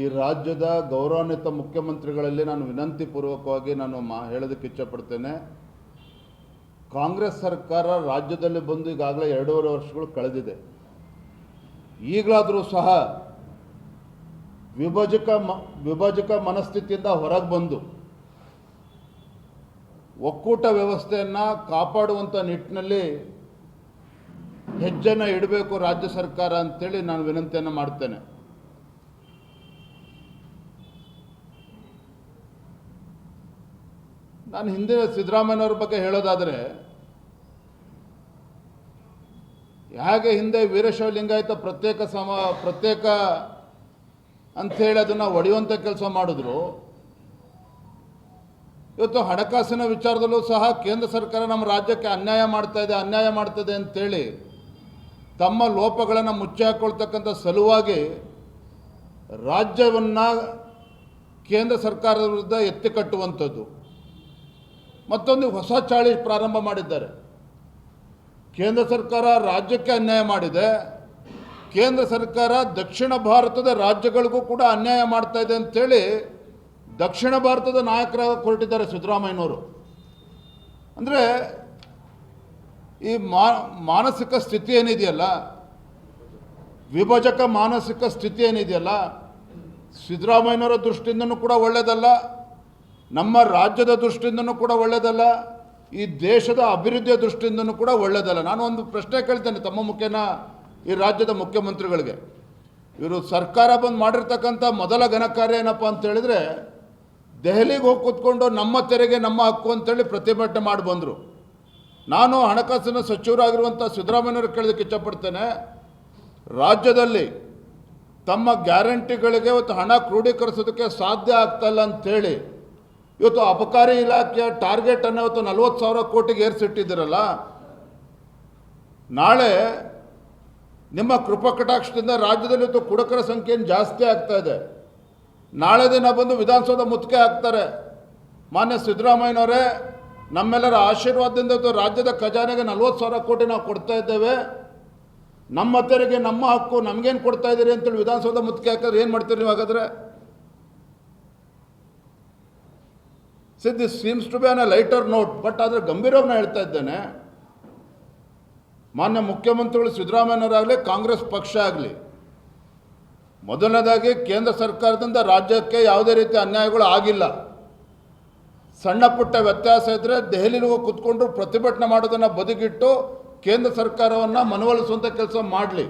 ಈ ರಾಜ್ಯದ ಗೌರವಾನ್ವಿತ ಮುಖ್ಯಮಂತ್ರಿಗಳಲ್ಲಿ ನಾನು ವಿನಂತಿ ಪೂರ್ವಕವಾಗಿ ನಾನು ಮಾ ಹೇಳೋದಕ್ಕೆ ಇಚ್ಛಪಡ್ತೇನೆ. ಕಾಂಗ್ರೆಸ್ ಸರ್ಕಾರ ರಾಜ್ಯದಲ್ಲಿ ಬಂದು ಈಗಾಗಲೇ ಎರಡೂವರೆ ವರ್ಷಗಳು ಕಳೆದಿದೆ. ಈಗಲಾದರೂ ಸಹ ವಿಭಜಕ ಮ, ವಿಭಜಕ ಮನಸ್ಥಿತಿಯಿಂದ ಹೊರಗೆ ಬಂದು ಒಕ್ಕೂಟ ವ್ಯವಸ್ಥೆಯನ್ನು ಕಾಪಾಡುವಂಥ ನಿಟ್ಟಿನಲ್ಲಿ ಹೆಜ್ಜೆನ ಇಡಬೇಕು ರಾಜ್ಯ ಸರ್ಕಾರ ಅಂತೇಳಿ ನಾನು ವಿನಂತಿಯನ್ನು ಮಾಡ್ತೇನೆ. ನಾನು ಹಿಂದೆ ಸಿದ್ದರಾಮಯ್ಯವ್ರ ಬಗ್ಗೆ ಹೇಳೋದಾದರೆ, ಹೇಗೆ ಹಿಂದೆ ವೀರಶೈವ ಲಿಂಗಾಯತ ಪ್ರತ್ಯೇಕ ಸಮ, ಪ್ರತ್ಯೇಕ ಅಂಥೇಳಿ ಅದನ್ನು ಒಡೆಯುವಂಥ ಕೆಲಸ ಮಾಡಿದ್ರು. ಇವತ್ತು ಹಣಕಾಸಿನ ವಿಚಾರದಲ್ಲೂ ಸಹ ಕೇಂದ್ರ ಸರ್ಕಾರ ನಮ್ಮ ರಾಜ್ಯಕ್ಕೆ ಅನ್ಯಾಯ ಮಾಡ್ತಾ ಇದೆ, ಅನ್ಯಾಯ ಮಾಡ್ತದೆ ಅಂತೇಳಿ ತಮ್ಮ ಲೋಪಗಳನ್ನು ಮುಚ್ಚಿ ಹಾಕ್ಕೊಳ್ತಕ್ಕಂಥ ಸಲುವಾಗಿ ರಾಜ್ಯವನ್ನು ಕೇಂದ್ರ ಸರ್ಕಾರದ ವಿರುದ್ಧ ಎತ್ತಿ ಕಟ್ಟುವಂಥದ್ದು. ಮತ್ತೊಂದು ಹೊಸ ಚಾಳಿ ಪ್ರಾರಂಭ ಮಾಡಿದ್ದಾರೆ. ಕೇಂದ್ರ ಸರ್ಕಾರ ರಾಜ್ಯಕ್ಕೆ ಅನ್ಯಾಯ ಮಾಡಿದೆ. ಕೇಂದ್ರ ಸರ್ಕಾರ ದಕ್ಷಿಣ ಭಾರತದ ರಾಜ್ಯಗಳಿಗೂ ಕೂಡ ಅನ್ಯಾಯ ಮಾಡ್ತಾ ಇದೆ ಅಂತೇಳಿ ದಕ್ಷಿಣ ಭಾರತದ ನಾಯಕರ ಹೊರಟಿದ್ದಾರೆ ಸಿದ್ದರಾಮಯ್ಯನವರು. ಅಂದರೆ ಈ ಮಾನಸಿಕ ಸ್ಥಿತಿ ಏನಿದೆಯಲ್ಲ, ವಿಭಜಕ ಮಾನಸಿಕ ಸ್ಥಿತಿ ಏನಿದೆಯಲ್ಲ, ಸಿದ್ದರಾಮಯ್ಯನವರ ದೃಷ್ಟಿಯಿಂದನೂ ಕೂಡ ಒಳ್ಳೆಯದಲ್ಲ ನಮ್ಮ ರಾಜ್ಯದ ದೃಷ್ಟಿಯಿಂದನೂ ಕೂಡ ಒಳ್ಳೆಯದಲ್ಲ ಈ ದೇಶದ ಅಭಿವೃದ್ಧಿಯ ದೃಷ್ಟಿಯಿಂದನೂ ಕೂಡ ಒಳ್ಳೆಯದಲ್ಲ ನಾನು ಒಂದು ಪ್ರಶ್ನೆ ಕೇಳ್ತೇನೆ ತಮ್ಮ ಮುಖ್ಯನ ಈ ರಾಜ್ಯದ ಮುಖ್ಯಮಂತ್ರಿಗಳಿಗೆ. ಇವರು ಸರ್ಕಾರ ಬಂದು ಮಾಡಿರ್ತಕ್ಕಂಥ ಮೊದಲ ಘನ ಕಾರ್ಯ ಏನಪ್ಪ ಅಂತೇಳಿದರೆ ದೆಹಲಿಗೆ ಹೋಗಿ ಕೂತ್ಕೊಂಡು ನಮ್ಮ ತೆರಿಗೆ, ನಮ್ಮ ಹಕ್ಕು ಅಂತೇಳಿ ಪ್ರತಿಭಟನೆ ಮಾಡಿ ಬಂದರು. ನಾನು ಹಣಕಾಸಿನ ಸಚಿವರಾಗಿರುವಂಥ ಸಿದ್ದರಾಮಯ್ಯವ್ರು ಕೇಳೋದಕ್ಕೆ ಇಷ್ಟಪಡ್ತೇನೆ, ರಾಜ್ಯದಲ್ಲಿ ತಮ್ಮ ಗ್ಯಾರಂಟಿಗಳಿಗೆ ಇವತ್ತು ಹಣ ಕ್ರೋಢೀಕರಿಸೋದಕ್ಕೆ ಸಾಧ್ಯ ಆಗ್ತಲ್ಲ ಅಂಥೇಳಿ ಇವತ್ತು ಅಬಕಾರಿ ಇಲಾಖೆಯ ಟಾರ್ಗೆಟನ್ನು ಇವತ್ತು ನಲ್ವತ್ತು ಸಾವಿರ ಕೋಟಿಗೆ ಏರಿಸಿಟ್ಟಿದ್ದೀರಲ್ಲ ನಾಳೆ ನಿಮ್ಮ ಕೃಪಕಟಾಕ್ಷದಿಂದ ರಾಜ್ಯದಲ್ಲಿ ಇವತ್ತು ಕುಡಕರ ಸಂಖ್ಯೆ ಜಾಸ್ತಿ ಆಗ್ತಾ ಇದೆ. ನಾಳೆ ದಿನ ಬಂದು ವಿಧಾನಸೌಧ ಮುತ್ತಿಗೆ ಹಾಕ್ತಾರೆ. ಮಾನ್ಯ ಸಿದ್ದರಾಮಯ್ಯನವರೇ, ನಮ್ಮೆಲ್ಲರ ಆಶೀರ್ವಾದದಿಂದ ಇವತ್ತು ರಾಜ್ಯದ ಖಜಾನೆಗೆ ನಲ್ವತ್ತು ಸಾವಿರ ಕೋಟಿ ನಾವು ಕೊಡ್ತಾ ಇದ್ದೇವೆ. ನಮ್ಮ ತೆರಿಗೆ ನಮ್ಮ ಹಕ್ಕು ನಮಗೇನು ಕೊಡ್ತಾ ಇದ್ದೀರಿ ಅಂತೇಳಿ ವಿಧಾನಸೌಧ ಮುತ್ತಿಗೆ ಹಾಕಿದ್ರೆ ಏನು ಮಾಡ್ತೀರಿ ನೀವು ಹಾಗಾದ್ರೆ? See this seems to be on a lighter note but ಆದರೆ ಗಂಭೀರವಾಗಿ ನಾನು ಹೇಳ್ತಾ ಇದ್ದೇನೆ. ಮಾನ್ಯ ಮುಖ್ಯಮಂತ್ರಿಗಳು ಸಿದ್ದರಾಮಯ್ಯನವರಾಗಲಿ, ಕಾಂಗ್ರೆಸ್ ಪಕ್ಷ ಆಗಲಿ, ಮೊದಲನೇದಾಗಿ ಕೇಂದ್ರ ಸರ್ಕಾರದಿಂದ ರಾಜ್ಯಕ್ಕೆ ಯಾವುದೇ ರೀತಿ ಅನ್ಯಾಯಗಳು ಆಗಿಲ್ಲ. ಸಣ್ಣ ಪುಟ್ಟ ವ್ಯತ್ಯಾಸ ಇದ್ದರೆ ದೆಹಲಿಗೂ ಕುತ್ಕೊಂಡು ಪ್ರತಿಭಟನೆ ಮಾಡೋದನ್ನು ಬದುಕಿಟ್ಟು ಕೇಂದ್ರ ಸರ್ಕಾರವನ್ನು ಮನವೊಲಿಸುವಂಥ ಕೆಲಸ ಮಾಡಲಿ.